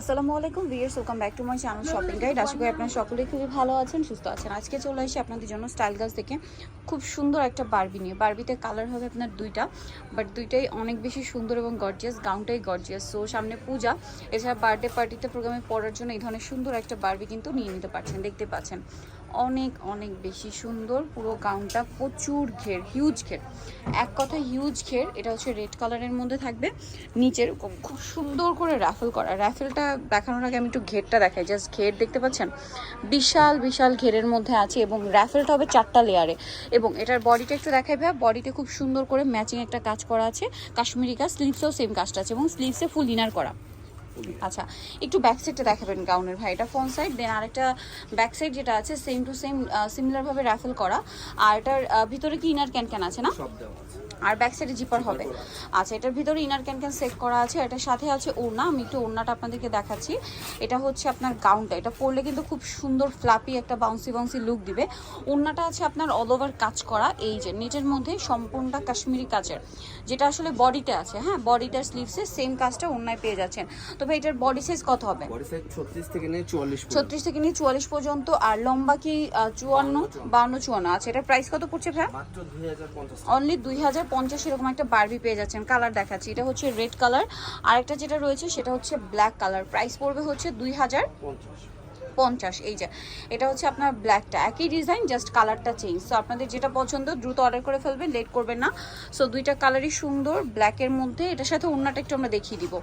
আসসালামু আলাইকুম viewers welcome back to my channel shopping guide আশা করি আপনারা সকলেই খুবই ভালো আছেন, সুস্থ আছেন। আজকে চলে আসি আপনাদের জন্য স্টাইল গাছ থেকে খুব সুন্দর একটা বারবি নিয়ে। বারবিতে কালার হবে আপনার দুইটা বাট দুইটাই অনেক বেশি সুন্দর এবং গর্জিয়াস গাউনটাই গর্জিয়াস সো সামনে পূজা। এছাড়া বার্থডে পার্টিতে প্রোগ্রামে পড়ার জন্য এই ধরনের সুন্দর একটা বারবি কিন্তু নিয়ে নিতে পারছেন, দেখতে পাচ্ছেন। অনেক অনেক বেশি সুন্দর। পুরো গাউনটা প্রচুর ঘের হিউজ ঘের। এক কথা হিউজ ঘের, এটা হচ্ছে রেড কালারের মধ্যে থাকবে। নিচের খুব- সুন্দর করে র্যাফেল করা। র্যাফেলটা দেখানোর আগে আমি একটু ঘেরটা দেখাই। জাস্ট ঘের দেখতে পাচ্ছেন? বিশাল বিশাল ঘেরের মধ্যে আছে এবং র্যাফেলটা হবে চারটা লেয়ারে এবং এটার বডিটা একটু দেখাই ভাই বডিতে খুব সুন্দর করে ম্যাচিং একটা কাজ করা আছে। কাশ্মীরি কাজ স্লিভসেও সেম কাজটা আছে এবং স্লিভসে ফুল ইনার করা। আচ্ছা একটু ব্যাক সাইডটা দেখাবেন গাউনের ভাই এটা ফ্রন্ট সাইড দেন আরেকটা ব্যাক সাইড যেটা আছে সেম টু সেম সিমিলার ভাবে র্যাফেল করা। আর এটার ভিতরে কি ইনার ক্যান ক্যান আছে না? সব দেওয়া আছে। আর ব্যাক সাইডে জিপার হবে। আচ্ছা এটার ভিতরে ইনার ক্যান ক্যান সেট করা আছে। এটার সাথে আছে ওড়না। আমি একটু ওড়নাটা আপনাদেরকে দেখাচ্ছি। এটা হচ্ছে আপনার গাউনটা এটা পরলে কিন্তু খুব সুন্দর ফ্লাপি একটা বাউন্সি বাউন্সি লুক দিবে। ওড়নাটা আছে আপনার অল ওভার কাজ করা। এই যে নেটের মধ্যে সম্পূর্ণটা কাশ্মীরি কাজের যেটা আসলে বডিতে আছে হ্যাঁ? বডিটার স্লিভসে সেম কাজটা ওড়নায় পেয়ে যাচ্ছেন। তবে এটার বডি সাইজ কত হবে? ছত্রিশ থেকে নিয়ে চুয়াল্লিশ ছত্রিশ থেকে নিয়ে চুয়াল্লিশ পর্যন্ত। আর লম্বা কি চুয়ান্ন? বাউন্ন চুয়ান্ন। আচ্ছা এটার প্রাইস কত পড়ছে ভাই পঞ্চাশ অনলি দুই হাজার পঞ্চাশ এরকম একটা বারবি পেয়ে যাচ্ছেন কালার দেখাচ্ছি। এটা হচ্ছে রেড কালার আরেকটা যেটা রয়েছে সেটা হচ্ছে ব্ল্যাক কালার প্রাইস পড়বে হচ্ছে দুই হাজার পঞ্চাশ। এই যে। এটা হচ্ছে আপনার ব্ল্যাকটা একই ডিজাইন জাস্ট কালারটা চেঞ্জ সো আপনাদের যেটা পছন্দ দ্রুত অর্ডার করে ফেলবেন লেট করবেন না। সো দুইটা কালারই সুন্দর ব্ল্যাকের মধ্যে। এটার সাথে অন্যটা একটু আমরা দেখিয়ে দিব।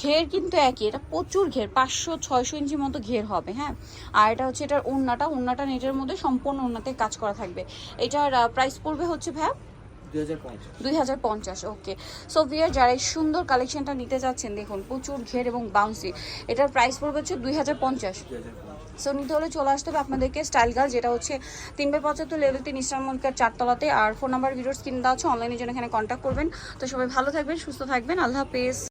ঘের কিন্তু একই। এটা প্রচুর ঘের পাঁচশো ছয়শো ইঞ্চি মতো ঘের হবে হ্যাঁ? আর এটা হচ্ছে এটার ওন্নাটা ওন্নাটা নেটের মধ্যে সম্পূর্ণ ওন্নাতে কাজ করা থাকবে। এটার প্রাইস পড়বে হচ্ছে ভ্যাপ 2050 ওকে। সো ভিয়ার যারা এই সুন্দর কালেকশনটা নিতে যাচ্ছেন দেখুন প্রচুর ঘের এবং বাউন্সি এটার প্রাইস পড়বে হচ্ছে 2050 সো নিতে হলে চলে আসতে হবে আপনাদেরকে স্টাইল গার্ল যেটা হচ্ছে তিন বাই পঁচাত্তর লেভেল তিন ইসলাম চারতলাতে। আর ফোন নাম্বার ভিডিওর স্ক্রিন দেওয়া আছে অনলাইনের জন্য এখানে কন্ট্যাক্ট করবেন। তো সবাই ভালো থাকবেন সুস্থ থাকবেন। আল্লাহ হাফেজ।